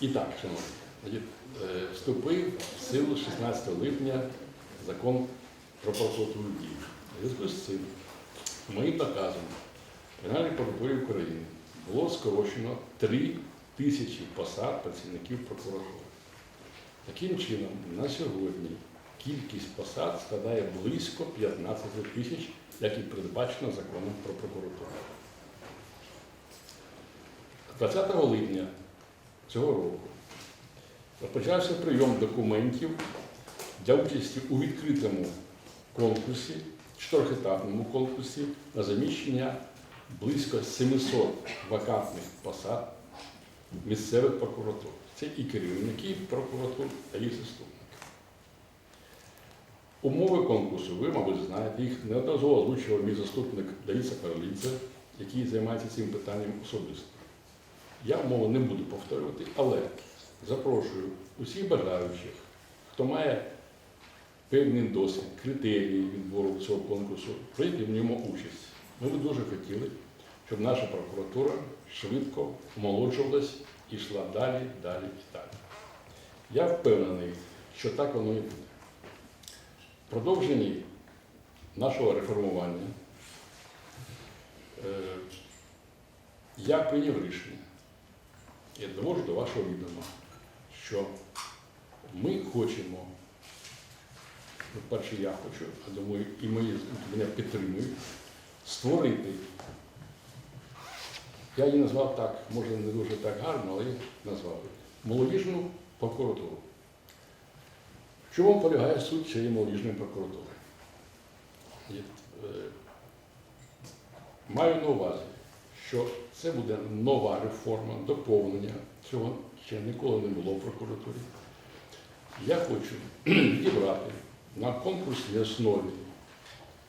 І так, шановні, е, вступив в силу 16 липня закон про прокуратуру дії. Зв'язку з цим, моїм наказом Генеральної прокуратури України було скорочено 3 тисячі посад працівників прокуратури. Таким чином, на сьогодні кількість посад складає близько 15 тисяч, як і передбачено законом про прокуратуру. 20 липня цього року розпочався прийом документів для участі у відкритому конкурсі, чотирьохетапному конкурсі на заміщення близько 700 вакантних посад місцевих прокуратур. Це і керівники прокуратур та їх заступники. Умови конкурсу, ви, мабуть, знаєте, їх неодноразово озвучував мій заступник Давіса Каролінця, який займається цим питанням особисто. Я умови не буду повторювати, але запрошую усіх бажаючих, хто має певний досвід, критерії відбору цього конкурсу, прийти в ньому участь. Ми б дуже хотіли, щоб наша прокуратура швидко омолоджувалась і йшла далі, далі і далі. Я впевнений, що так воно і буде. В продовженні нашого реформування е, я прийняв рішення я довожу до вашого відома, що ми хочемо, ну, перше я хочу, а думаю, і мої мене підтримують, створити, я її назвав так, може не дуже так гарно, але я назвав молодіжну прокуратуру. В чому полягає суть цієї молодіжної прокуратури? Е, Маю на увазі, що це буде нова реформа, доповнення. Цього ще ніколи не було в прокуратурі. Я хочу відібрати на конкурсній основі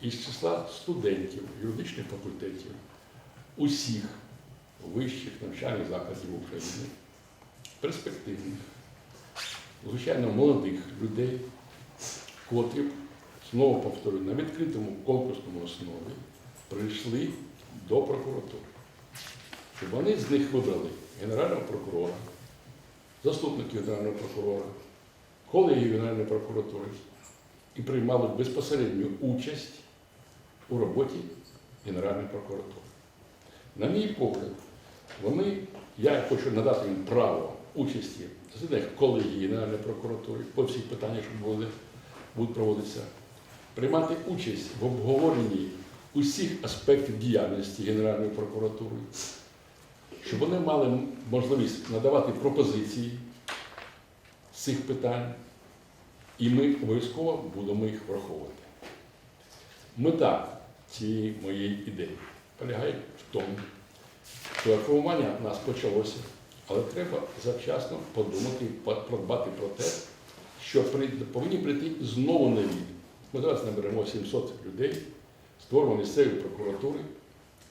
із числа студентів юридичних факультетів усіх вищих навчальних закладів України, перспективних, звичайно, молодих людей, котрі, знову повторюю, на відкритому конкурсному основі прийшли до прокуратури щоб вони з них вибрали генерального прокурора, заступників генерального прокурора, колегію Генеральної прокуратури і приймали безпосередню участь у роботі Генеральної прокуратури. На мій погляд, вони, я хочу надати їм право участі засіданнях колегії Генеральної прокуратури по всіх питаннях, що будуть, будуть проводитися, приймати участь в обговоренні усіх аспектів діяльності Генеральної прокуратури щоб вони мали можливість надавати пропозиції з цих питань, і ми обов'язково будемо їх враховувати. Мета цієї моєї ідеї полягає в тому, що реформування нас почалося, але треба завчасно подумати, продбати про те, що повинні прийти знову нові. Ми зараз наберемо 700 людей, створимо місцеві прокуратури,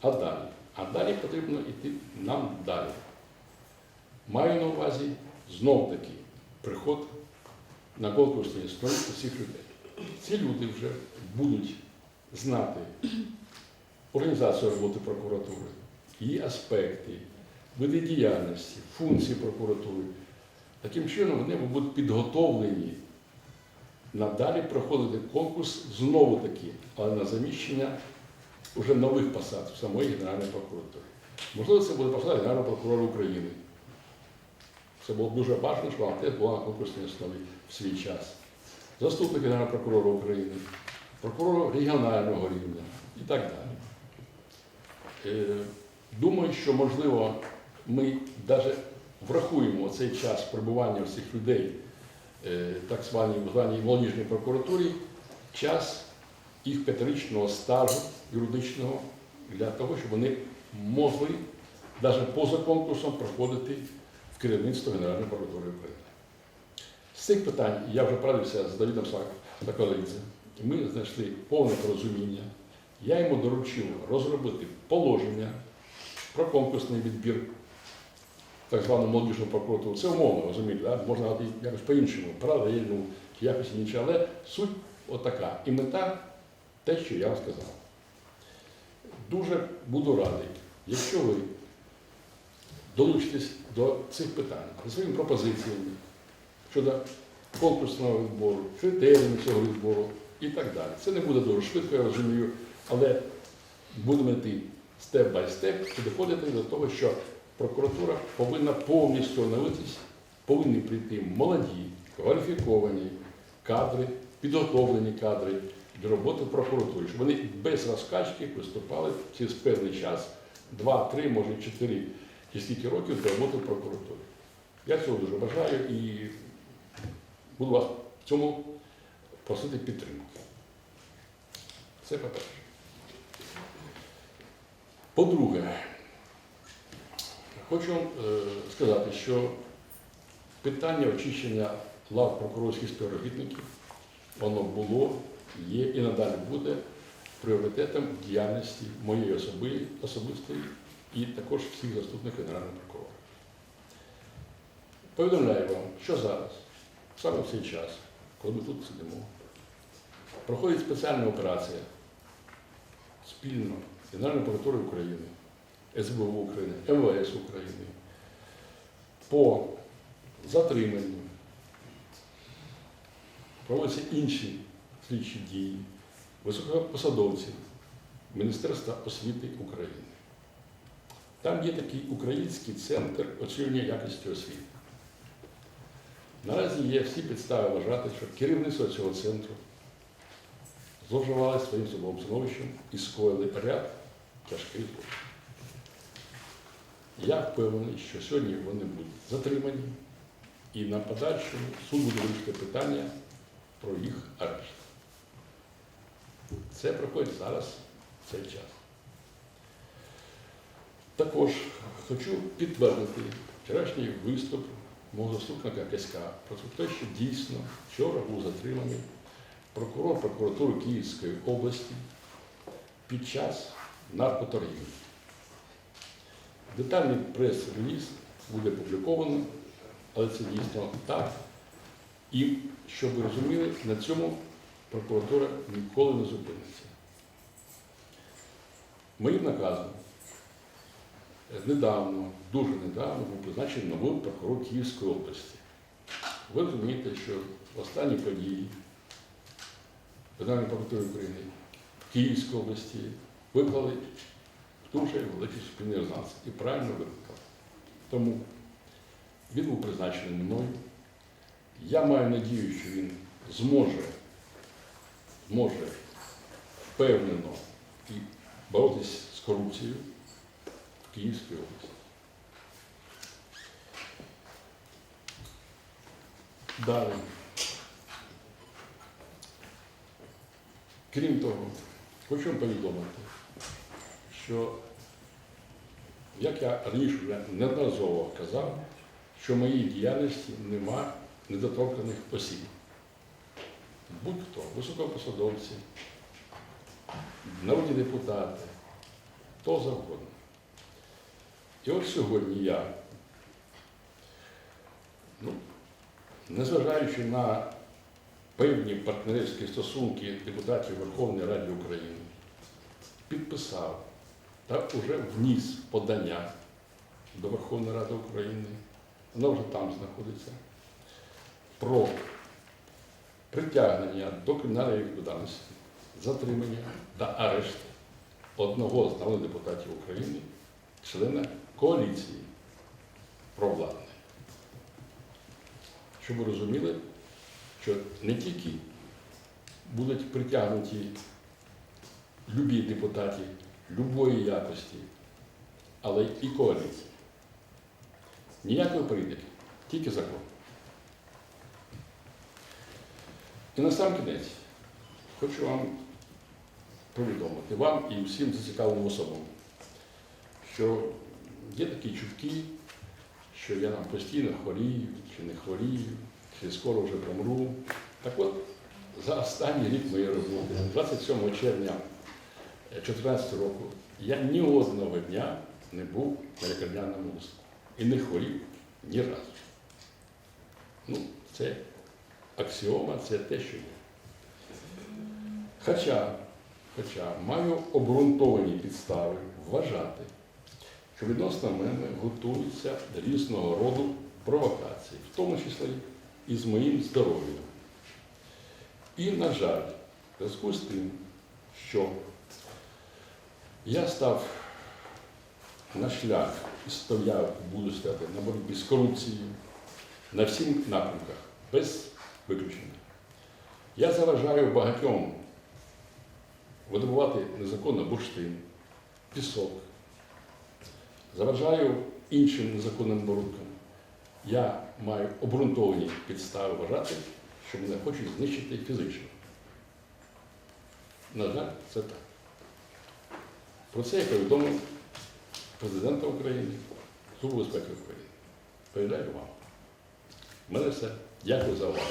а далі. А далі потрібно йти нам далі. Маю на увазі знов таки приход на конкурсні основі усіх людей. Ці люди вже будуть знати організацію роботи прокуратури, її аспекти, види діяльності, функції прокуратури. Таким чином вони будуть підготовлені надалі проходити конкурс знову таки, але на заміщення уже нових посад в самої Генеральної прокуратури. Можливо, це буде посада Генерального прокурора України. Це було дуже бажано, щоб вона теж була на конкурсній основі в свій час. Заступник Генерального прокурора України, прокурор регіонального рівня і так далі. Е, Думаю, що можливо ми навіть врахуємо цей час перебування цих людей, е, так званій молодіжній прокуратурі, час їх п'ятирічного стажу юридичного для того, щоб вони могли навіть поза конкурсом проходити в керівництво Генеральної прокуратури України. З цих питань я вже порадився з Давідом Соколинцем. Ми знайшли повне порозуміння. Я йому доручив розробити положення про конкурсний відбір так звану молодіжну прокуратуру. Це умовно, розумієте, да? можна якось по-іншому, паралельно, чи якось інше, але суть отака. І мета те, що я вам сказав. Дуже буду радий, якщо ви долучитесь до цих питань зі своїми пропозиціями щодо конкурсного відбору, критеріїв цього відбору і так далі. Це не буде дуже швидко, я розумію, але будемо йти степ бай степ і доходити до того, що прокуратура повинна повністю оновитись, повинні прийти молоді, кваліфіковані кадри, підготовлені кадри до роботи в прокуратурі, щоб вони без розкачки виступали через певний час, два, три, може чотири чи скільки років до роботи в прокуратурі. Я цього дуже бажаю і буду вас в цьому просити підтримки. Це по-перше. По-друге, хочу вам е, сказати, що питання очищення лав прокурорських співробітників, воно було, є і надалі буде пріоритетом діяльності моєї особи, особистої і також всіх заступників Генерального прокурора. Повідомляю вам, що зараз, саме в цей час, коли ми тут сидимо, проходить спеціальна операція спільно з Генеральною прокуратурою України, СБУ України, МВС України по затриманню, проводяться інші слідчі дії високопосадовців Міністерства освіти України. Там є такий український центр оцінювання якості освіти. Наразі є всі підстави вважати, що керівництво цього центру зловживали своїм судовим становищем і скоїли ряд тяжких. Я впевнений, що сьогодні вони будуть затримані і на подальшому суд буде вирішити питання про їх арешт. Це проходить зараз в цей час. Також хочу підтвердити вчорашній виступ мого заступника Каська про те, що дійсно вчора був затриманий прокурор прокуратури Київської області під час наркоторгів. Детальний прес-реліз буде опубліковано, але це дійсно так. І щоб ви розуміли, на цьому прокуратура ніколи не зупиниться. Моїм наказом недавно, дуже недавно був призначений новий прокурор Київської області. Ви розумієте, що останні події Федеральної прокуратури України в Київській області виклали дуже великий суспільний резонанс і правильно викликали. Тому він був призначений мною. Я маю надію, що він зможе, зможе впевнено і боротися з корупцією в Київській області. Далі. Крім того, хочу вам повідомити, що, як я раніше вже неодноразово казав, що в моїй діяльності нема недоторканих осіб. Будь-хто, високопосадовці, народні депутати, хто завгодно. І от сьогодні я, ну, незважаючи на певні партнерські стосунки депутатів Верховної Ради України, підписав та вже вніс подання до Верховної Ради України, воно вже там знаходиться, про притягнення до кримінальної відповідальності, затримання та арешт одного з народних депутатів України, члена коаліції провладної. Щоб ви розуміли, що не тільки будуть притягнуті любі депутати любої якості, але і коаліції. Ніякої політики, тільки закон. І на сам кінець хочу вам повідомити вам і всім зацікавленим особам, що є такі чутки, що я там постійно хворію чи не хворію, чи скоро вже помру. Так от, за останній рік моєї роботи, 27 червня 2014 року, я ні одного дня не був на лікарняному листку і не хворів ні разу. Ну, це аксіома, це те, що є. Хоча, хоча маю обґрунтовані підстави вважати, що відносно мене готуються різного роду провокації, в тому числі і з моїм здоров'ям. І, на жаль, в зв'язку з тим, що я став на шлях і стояв, буду стояти на боротьбі з корупцією на всіх напрямках, без виключення. Я заважаю багатьом видобувати незаконно бурштин, пісок, заважаю іншим незаконним борудкам. Я маю обґрунтовані підстави вважати, що мене хочуть знищити фізично. На жаль, це так. Про це я повідомив президента України, Службу безпеки України. Передаю вам. У мене все. Дякую за увагу.